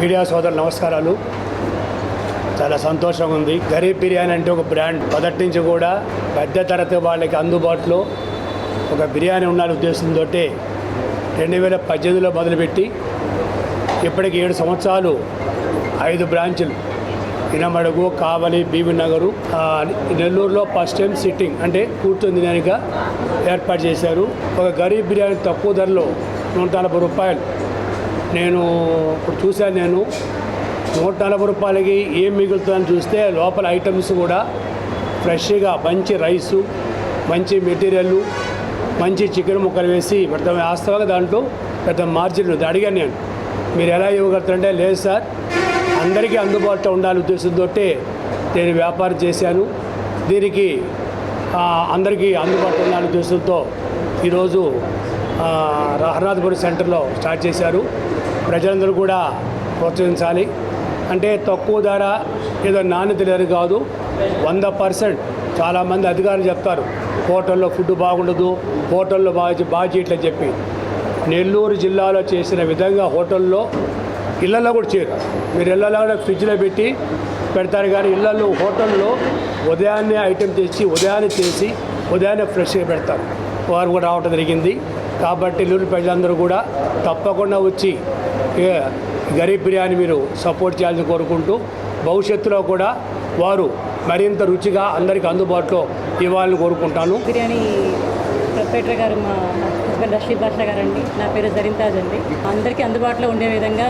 Media సోదరు నమస్కారాలు. చాలా సంతోషంగా ఉంది. గరీబ్ బిర్యానీ అంటే ఒక బ్రాండ్. మొదటి నుంచి కూడా పెద్ద తరగతి వాళ్ళకి అందుబాటులో ఒక బిర్యానీ ఉండాలి ఉద్దేశంతో రెండు వేల పద్దెనిమిదిలో మొదలుపెట్టి ఇప్పటికి ఏడు సంవత్సరాలు ఐదు బ్రాంచులు ఇనమడుగు కావలి బీబీ నగరు నెల్లూరులో ఫస్ట్ టైం సిట్టింగ్ అంటే కూర్చొని దానిగా ఏర్పాటు చేశారు. ఒక గరీబ్ బిర్యానీ తక్కువ ధరలో నూట నలభై రూపాయలు. నేను ఇప్పుడు చూశాను నేను నూట నలభై రూపాయలకి ఏం మిగులుతుందని చూస్తే లోపల ఐటమ్స్ కూడా ఫ్రెష్గా మంచి రైసు మంచి మెటీరియల్ మంచి చికెన్ ముక్కలు వేసి పెద్ద వాస్తవంగా దాంట్లో పెద్ద మార్జిన్ ఉంది. అడిగాను నేను మీరు ఎలా ఇవ్వగలుగుతారంటే లేదు సార్ అందరికీ అందుబాటులో ఉండాలి ఉద్దేశంతో నేను వ్యాపారం చేశాను. దీనికి అందరికీ అందుబాటులో ఉండాలి ఉద్దేశంతో ఈరోజు రహనాథపురం సెంటర్లో స్టార్ట్ చేశారు. ప్రజలందరూ కూడా ప్రోత్సహించాలి. అంటే తక్కువ ధర ఏదో నాణ్యత లేదు కాదు. వంద పర్సెంట్ చాలామంది అధికారులు చెప్తారు. హోటల్లో ఫుడ్ బాగుండదు హోటల్లో బాగా బాగా చేయట్లని చెప్పి. నెల్లూరు జిల్లాలో చేసిన విధంగా హోటల్లో ఇళ్ళలో కూడా చేయరు. మీరు ఇళ్ళలో కూడా ఫ్రిడ్జ్లో పెట్టి పెడతారు కానీ ఇళ్ళలో హోటల్లో ఉదయాన్నే ఐటెం తెచ్చి ఉదయాన్నే చేసి ఉదయాన్నే ఫ్రెష్గా పెడతారు. వారు కూడా రావటం జరిగింది. కాబట్టి లూరు ప్రజలందరూ కూడా తప్పకుండా వచ్చి గరీబ్ బిర్యానీ మీరు సపోర్ట్ చేయాలని కోరుకుంటూ భవిష్యత్తులో కూడా వారు మరింత రుచిగా అందరికీ అందుబాటులో ఇవ్వాలని కోరుకుంటాను. బిర్యానీ గారు మా లక్ష్మీ రషీద్ గారండి. నా పేరు జరింతాజ్ అండి. అందరికీ అందుబాటులో ఉండే విధంగా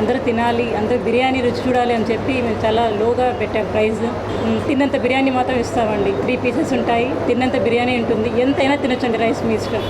అందరూ తినాలి అందరూ బిర్యానీ రుచి చూడాలి అని చెప్పి మేము చాలా లోగా పెట్టాం ప్రైస్ తిన్నంత బిర్యానీ మాత్రం ఇస్తామండి. త్రీ పీసెస్ ఉంటాయి తిన్నంత బిర్యానీ ఉంటుంది. ఎంతైనా తినొచ్చండి రైస్ మీ ఇష్టం.